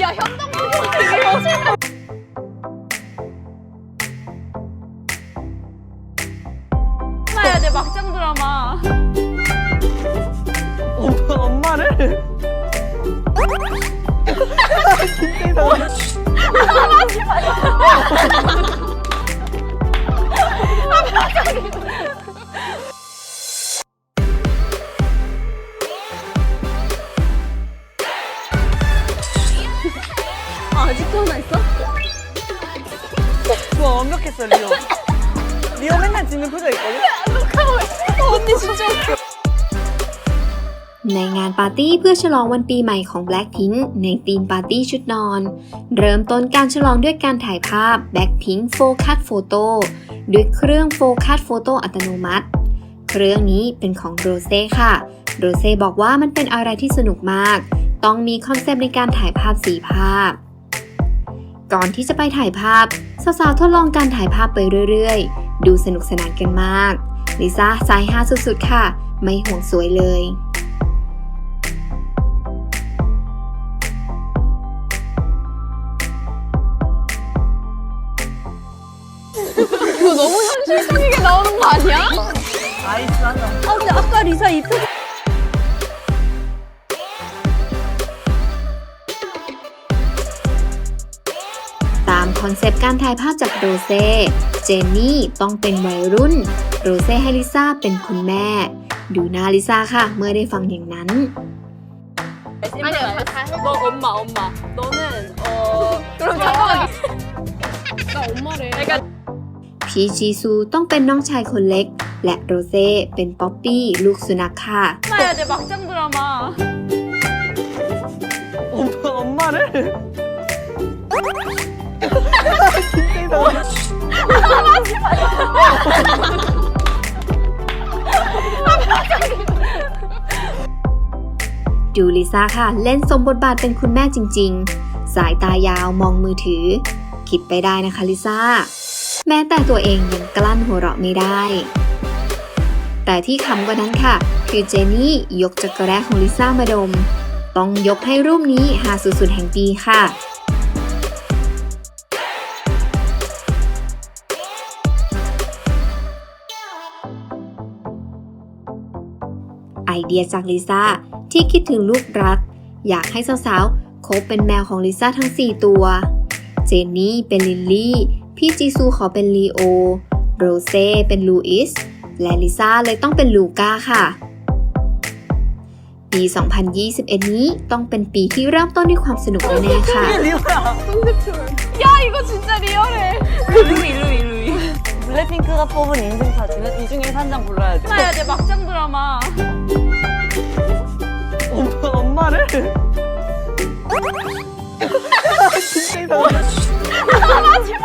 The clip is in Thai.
야 현동국이 되게 멋있다. 봐야 돼 막장 드라마. 엄마, 엄마를 진짜 이상하네. 아, 아직도 하나 있어? 좋아 완벽했어 리오 리오 맨날 짓는 표정 있거든? 언니 진짜 웃겨. ในงานปาร์ตี้เพื่อฉลองวันปีใหม่ของ Blackpink ในธีมปาร์ตี้ชุดนอน เริ่มต้นการฉลองด้วยการถ่ายภาพ Blackpink Focus Photo ด้วยเครื่อง Focus Photo อัตโนมัติ เครื่องนี้เป็นของโรเซ่ค่ะ โรเซ่บอกว่ามันเป็นอะไรที่สนุกมาก ต้องมีคอนเซปต์ในการถ่ายภาพสีภาพ ก่อนที่จะไปถ่ายภาพ สาวๆทดลองการถ่ายภาพไปเรื่อยๆ ดูสนุกสนานกันมาก ลิซ่าสายฮาสุดๆ ค่ะ ไม่ห่วงสวยเลย 이거 너무 현실적이게 나오는 거 아니야? 아이스 한잔 아 근데 아까 리사 이 표정. คอนเซปต์การถ่ายภาพจากโรเซ่ เจนนี่ต้องเป็นวัยรุ่น โรเซ่ให้ลิซ่าเป็นคุณแม่ ดูหน้าลิซ่าค่ะ เมื่อได้ฟังอย่างนั้น 아니야 다 해. 너 엄마 엄마. 너는 어 그럼 잠깐만. 나 엄마래. 그러니까 พีจีซูต้องเป็นน้องชายคนเล็ก และโรเซ่เป็นป๊อปปี้ลูกสุนัขค่ะ 봐야 돼 막장 드라마. 엄마, 엄마를 ดูลิซ่าค่ะ เล่นสมบทบาทเป็นคุณแม่จริง ๆ สายตายาวมองมือถือ คิดไปได้นะคะลิซ่า แม้แต่ตัวเองยังกลั้นหัวเราะไม่ได้ แต่ที่ขำกว่านั้นค่ะ คือเจนี่ยกจักรแร้ของลิซ่ามาดม ต้องยกให้รูปนี้หาสุดๆแห่งปีค่ะ ไอเดียจากลิซ่าที่คิดถึงลูกรัก อยากให้สาวๆคบเป็นแมวของลิซ่าทั้ง 4 ตัว เจนนี่เป็นลิลลี่ พี่จีซูขอเป็นลีโอ โรเซ่เป็นลูอิส และลิซ่าเลยต้องเป็นลูก้าค่ะ ปี 2021 นี้ต้องเป็นปีที่เริ่มต้นด้วยความสนุกแน่ๆค่ะ 이게 리오야 야 이거 진짜 리얼해. 루이 루이 루이 블랙핑크가 뽑은 인증사진은 이 중에서 한 장 골라야 돼. 봐야 돼 막장 드라마. 엄마, 엄마를? 진짜 이상하네